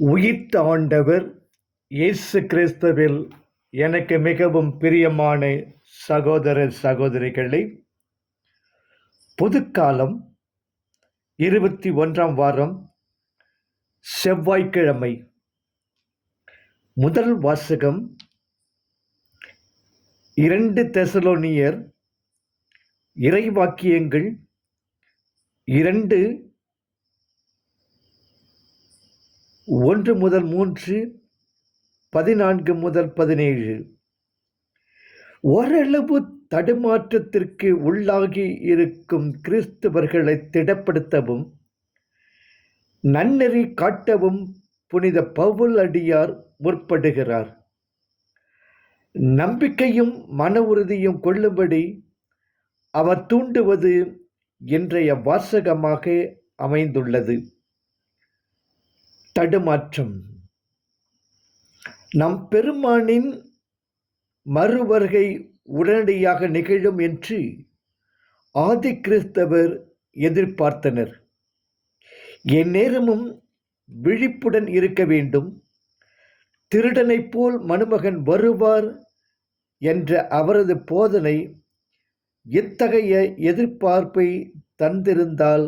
உயிர்த்தாண்டவர் இயேசு கிறிஸ்துவில் எனக்கு மிகவும் பிரியமான சகோதர சகோதரிகளே பொதுக்காலம் இருபத்தி ஒன்றாம் வாரம் செவ்வாய்க்கிழமை. முதல் வாசகம் இரண்டு தெசலோனியர் இறைவாக்கியங்கள் இரண்டு ஒன்று முதல் மூன்று பதினான்கு முதல் பதினேழு. ஓரளவு தடுமாற்றத்திற்கு உள்ளாகி இருக்கும் கிறிஸ்தவர்களை திடப்படுத்தவும் நன்னெறி காட்டவும் புனித பவுல் அடியார் முற்படுகிறார். நம்பிக்கையும் மன உறுதியும் கொள்ளும்படி அவர் தூண்டுவது இன்றைய வாசகமாக அமைந்துள்ளது. தடுமாற்றம். நம் பெருமானின் மறுவருகை உடனடியாக நிகழும் என்று ஆதி கிறிஸ்தவர் எதிர்பார்த்தனர். எந்நேரமும் விழிப்புடன் இருக்க வேண்டும். திருடனைப் போல் மணுமகன் வருவார் என்ற அவரது போதனை இத்தகைய எதிர்பார்ப்பை தந்திருந்தால்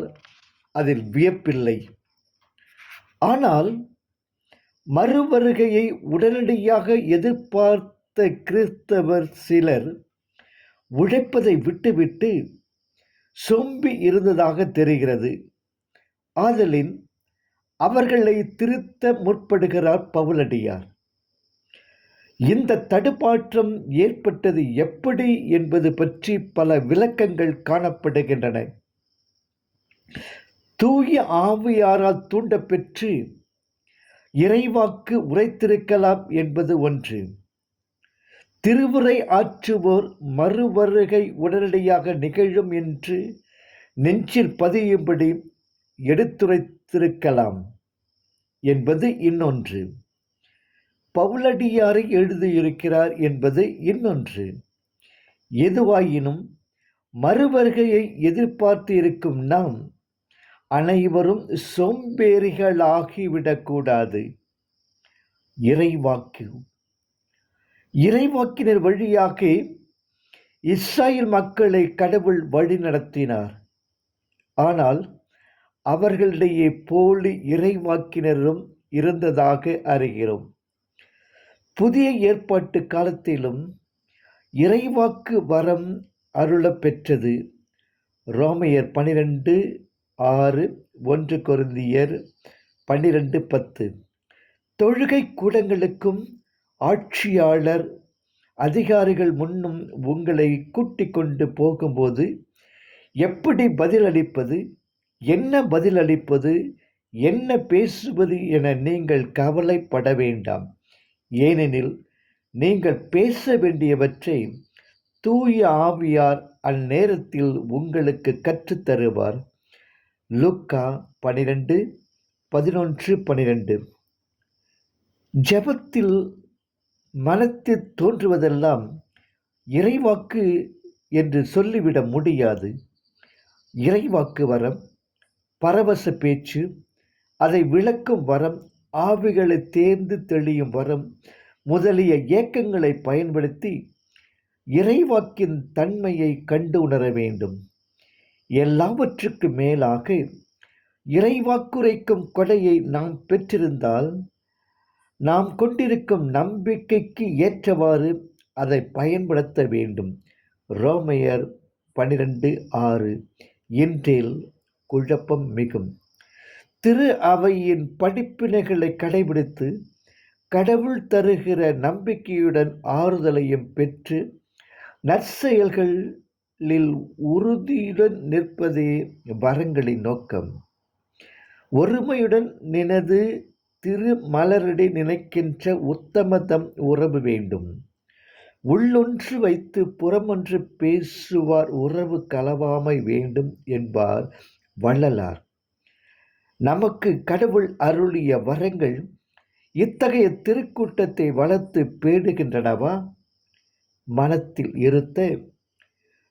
அதில் வியப்பில்லை. ஆனால் மறுவருகையை உடனடியாக எதிர்பார்த்த கிறிஸ்தவர் சிலர் உழைப்பதை விட்டுவிட்டு சொம்பி இருந்ததாக தெரிகிறது. ஆதலின் அவர்களை திருத்த முற்படுகிறார் பவுலடியார். இந்த தடுப்பாற்றம் ஏற்பட்டது எப்படி என்பது பற்றி பல விளக்கங்கள் காணப்படுகின்றன. தூய ஆவியாரால் தூண்டப்பெற்று இறைவாக்கு உரைத்திருக்கலாம் என்பது ஒன்று. திருவுரை ஆற்றுவோர் மறுவருகை உடனடியாக நிகழும் என்று நெஞ்சில் பதியும்படி எடுத்துரைத்திருக்கலாம் என்பது இன்னொன்று. பவுலடியாரை எழுதியிருக்கிறார் என்பது இன்னொன்று. எதுவாயினும் மறுவருகையை எதிர்பார்த்து இருக்கும் நாம் அனைவரும் சோம்பேறிகளாகிவிடக்கூடாது. இறைவாக்கு. இறைவாக்கினர் வழியாக இஸ்ரேல் மக்களை கடவுள் வழி நடத்தினார். ஆனால் அவர்களிடையே போலி இறைவாக்கினரும் இருந்ததாக அறிகிறோம். புதிய ஏற்பாட்டு காலத்திலும் இறைவாக்கு வரம் அருளப் பெற்றது ரோமையர் பனிரெண்டு ஆறு ஒன்று கொருந்தியர் பன்னிரெண்டு பத்து. தொழுகை கூடங்களுக்கும் ஆட்சியாளர் அதிகாரிகள் முன்னும் உங்களை கூட்டிக் கொண்டு போகும்போது எப்படி பதிலளிப்பது என்ன பதிலளிப்பது என்ன பேசுவது என நீங்கள் கவலைப்பட வேண்டாம். ஏனெனில் நீங்கள் பேச வேண்டியவற்றை தூய ஆவியார் அந்நேரத்தில் உங்களுக்கு கற்றுத்தருவார் லுக்கா பனிரெண்டு பதினொன்று பனிரெண்டு. ஜபத்தில் மனத்தில் தோன்றுவதெல்லாம் இறைவாக்கு என்று சொல்லிவிட முடியாது. இறைவாக்கு வரம் பரவச பேச்சு அதை விளக்கும் வரம் ஆவிகளை தேர்ந்து தெளியும் வரம் முதலிய இயக்கங்களை பயன்படுத்தி இறைவாக்கின் தன்மையை கண்டு உணர வேண்டும். எல்லாவற்றுக்கு மேலாக இறைவாக்குரைக்கும் கொடையை நாம் பெற்றிருந்தால் நாம் கொண்டிருக்கும் நம்பிக்கைக்கு ஏற்றவாறு அதை பயன்படுத்த வேண்டும். ரோமையர் பனிரெண்டு ஆறு இன்றில் குழப்பம் மிகும். திரு அவையின் படிப்பினைகளை கடைபிடித்து கடவுள் தருகிற நம்பிக்கையுடன் ஆறுதலையும் பெற்று நற்செயல்கள் லில் உறுதியுடன் நிற்பதே வரங்களின் நோக்கம். ஒருமையுடன் நினது திரு மலரடி நினைக்கின்ற உத்தமதம் உறவு வேண்டும். உள்ளொன்று வைத்து புறமொன்று பேசுவார் உறவு கலவாமை வேண்டும் என்பார் வள்ளலார். நமக்கு கடவுள் அருளிய வரங்கள் இத்தகைய திருக்கூட்டத்தை வளர்த்து பேடுகின்றனவா மனத்தில் இருத்த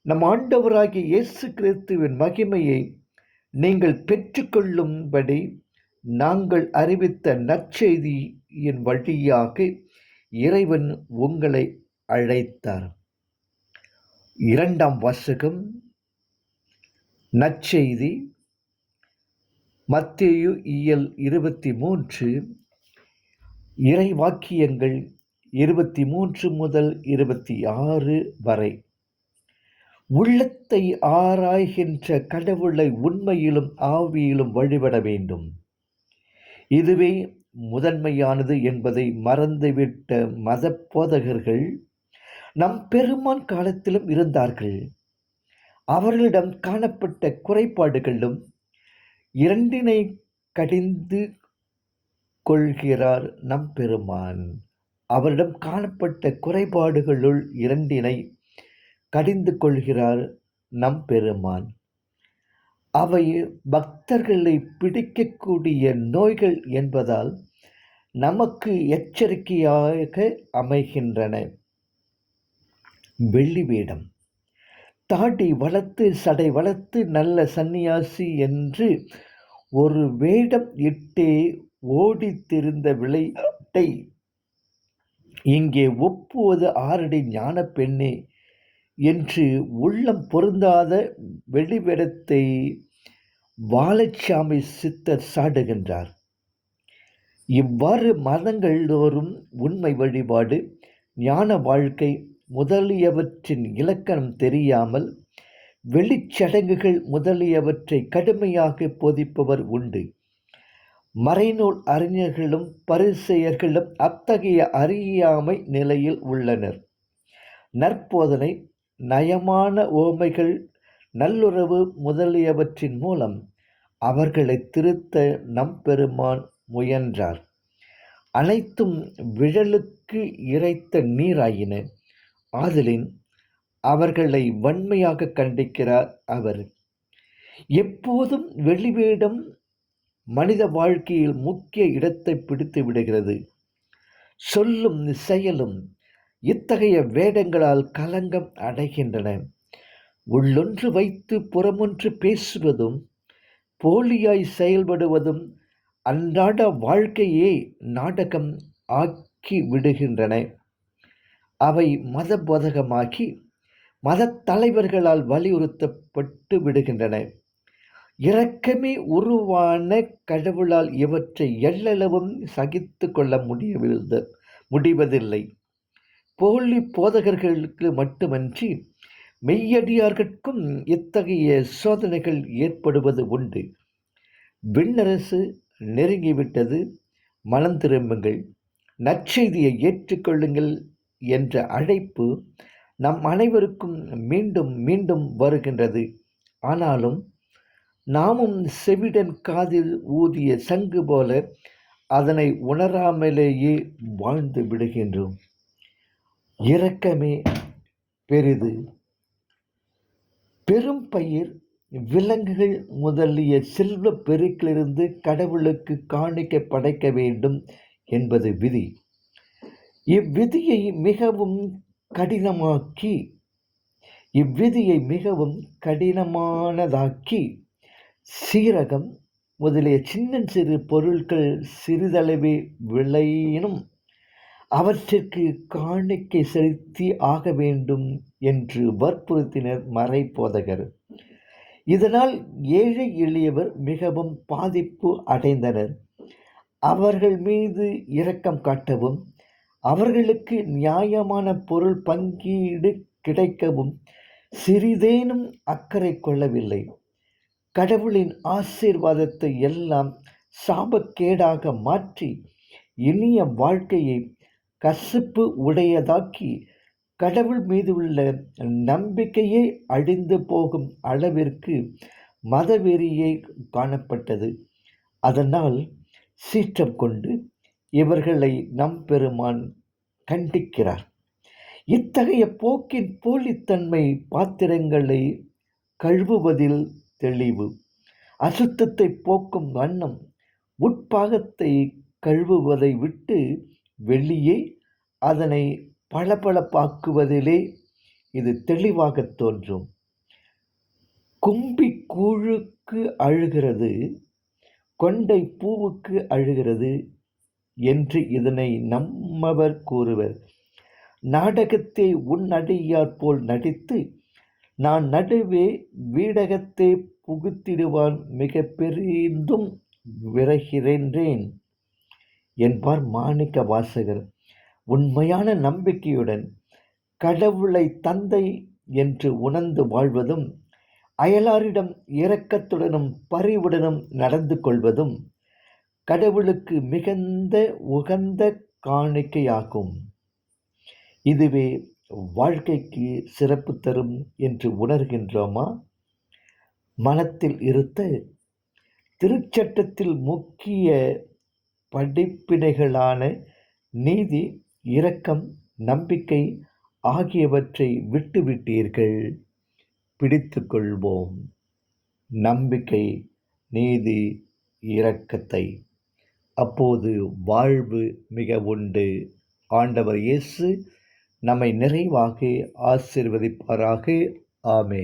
நம் ஆண்டவராகிய இயேசு கிறிஸ்துவின் மகிமையை நீங்கள் பெற்றுக்கொள்ளும்படி நாங்கள் அறிவித்த நற்செய்தியின் வழியாக இறைவன் உங்களை அழைத்தார். இரண்டாம் வாசகம் நற்செய்தி மத்தேயு இயல் இருபத்தி மூன்று இறை வாக்கியங்கள் இருபத்தி மூன்று முதல் இருபத்தி ஆறு வரை. உள்ளத்தை ஆராய்கின்ற கடவுளை உண்மையிலும் ஆவியிலும் வழிபட வேண்டும். இதுவே முதன்மையானது என்பதை மறந்துவிட்ட மத போதகர்கள் நம் பெருமான் காலத்திலும் இருந்தார்கள். அவர்களிடம் காணப்பட்ட குறைபாடுகளும் இரண்டினை கடிந்து கொள்கிறார் நம் பெருமான். அவரிடம் காணப்பட்ட குறைபாடுகளுள் இரண்டினை கடிந்து கொள்கிறார் நம் பெருமான். அவை பக்தர்களை பிடிக்கக்கூடிய நோய்கள் என்பதால் நமக்கு எச்சரிக்கையாக அமைகின்றன. வெள்ளி வேடம் தாடி வளர்த்து சடை வளர்த்து நல்ல சந்நியாசி என்று ஒரு வேடம் இட்டே ஓடித்திருந்த விளையாட்டை இங்கே ஒப்புவது ஆறடி ஞான பெண்ணே. என்று உள்ளம் பொருந்தாத வெளிவிடத்தை வாழச்சாமி சித்தர் சாடுகின்றார். இவ்வாறு மதங்கள் தோறும் உண்மை வழிபாடு ஞான வாழ்க்கை முதலியவற்றின் இலக்கணம் தெரியாமல் வெளிச்சடங்குகள் முதலியவற்றை கடுமையாக போதிப்பவர் உண்டு. மறைநூல் அறிஞர்களும் பரிசெயர்களும் அத்தகைய அறியாமை நிலையில் உள்ளனர். நற்போதனை நயமான ஓமைகள் நல்லுறவு முதலியவற்றின் மூலம் அவர்களை திருத்த நம்பெருமான் முயன்றார். அனைத்தும் விழலுக்கு இறைத்த நீராயின. ஆதலின் அவர்களை வன்மையாக கண்டிக்கிறார் அவர். எப்போதும் வெளிவேடம் மனித வாழ்க்கையில் முக்கிய இடத்தை பிடித்து விடுகிறது. சொல்லும் செயலும் இத்தகைய வேடங்களால் கலங்கம் அடைகின்றன. உள்ளொன்று வைத்து புறமொன்று பேசுவதும் போலியாய் செயல்படுவதும் அன்றாட வாழ்க்கையே நாடகம் ஆக்கி விடுகின்றன. அவை மத போதகமாகி மத தலைவர்களால் வலியுறுத்தப்பட்டு விடுகின்றன. இரக்கமே உருவான கடவுளால் இவற்றை எல்லளவும் சகித்து கொள்ள முடியவில்லை முடிவதில்லை. போலி போதகர்களுக்கு மட்டுமன்றி மெய்யடியார்கட்கும் இத்தகைய சோதனைகள் ஏற்படுவது உண்டு. விண்ணரசு நெருங்கிவிட்டது. மனம் திரும்புங்கள். நற்செய்தியை ஏற்றுக்கொள்ளுங்கள் என்ற அழைப்பு நம் அனைவருக்கும் மீண்டும் மீண்டும் வருகின்றது. ஆனாலும் நாமும் செவிடன் காதில் ஊதிய சங்கு போல அதனை உணராமலேயே வாழ்ந்து விடுகின்றோம். இரக்கமே பெரிது. பெரும் பயிர் விலங்குகள் முதலிய செல்வ பெருக்கிலிருந்து கடவுளுக்கு காணிக்க படைக்க வேண்டும் என்பது விதி. இவ்விதியை மிகவும் கடினமாக்கி இவ்விதியை மிகவும் கடினமானதாக்கி சீரகம் முதலிய சின்ன சிறு பொருட்கள் சிறிதளவே விளையினும் அவற்றிற்கு காணிக்கை செலுத்தி ஆக வேண்டும் என்று வற்புறுத்தினர் மறை போதகர் இதனால் ஏழை எளியவர் மிகவும் பாதிப்பு அடைந்தனர். அவர்கள் மீது இரக்கம் காட்டவும் அவர்களுக்கு நியாயமான பொருள் பங்கீடு கிடைக்கவும் சிறிதேனும் அக்கறை கொள்ளவில்லை. கடவுளின் ஆசீர்வாதத்தை எல்லாம் சாபக்கேடாக மாற்றி இனிய வாழ்க்கையை கசப்பு உடையதாக்கி கடவுள் மீது உள்ள நம்பிக்கையே அழிந்து போகும் அளவிற்கு மதவெறியே காணப்பட்டது. அதனால் சீற்றம் கொண்டு இவர்களை நம்பெருமான் கண்டிக்கிறார். இத்தகைய போக்கின் போலித்தன்மை பாத்திரங்களை கழுவுவதில் தெளிவு. அசுத்தத்தை போக்கும் வண்ணம் உட்பாகத்தை கழுவுவதை விட்டு வெளியே அதனை பளபளப்பாக்குவதிலே இது தெளிவாக தோன்றும். கும்பி கூழுக்கு அழுகிறது கொண்டை பூவுக்கு அழுகிறது என்று இதனை நம்மவர் கூறுவர். நாடகத்தை உன் அடியார் போல் நடித்து நான் நடுவே வீடகத்தை புகுத்திடுவான் மிக பெரிதும் விரைகிறேன்றேன். என்பார் மாணிக்க வாசகர் உண்மையான நம்பிக்கையுடன் கடவுளை தந்தை என்று உணர்ந்து வாழ்வதும் அயலாரிடம் இரக்கத்துடனும் பறிவுடனும் நடந்து கொள்வதும் கடவுளுக்கு மிகுந்த உகந்த காணிக்கையாகும். இதுவே வாழ்க்கைக்கு சிறப்பு தரும் என்று உணர்கின்றோமா? மனத்தில் இருத்த திருச்சட்டத்தில் முக்கிய படிப்பினைகளான நீதி இரக்கம் நம்பிக்கை ஆகியவற்றை விட்டுவிட்டீர்கள். பிடித்து கொள்வோம் நம்பிக்கை நீதி இரக்கத்தை. அப்போது வாழ்வு மிக உண்டு. ஆண்டவர் இயேசு நம்மை நிறைவாக ஆசிர்வதிப்பாராக. ஆமே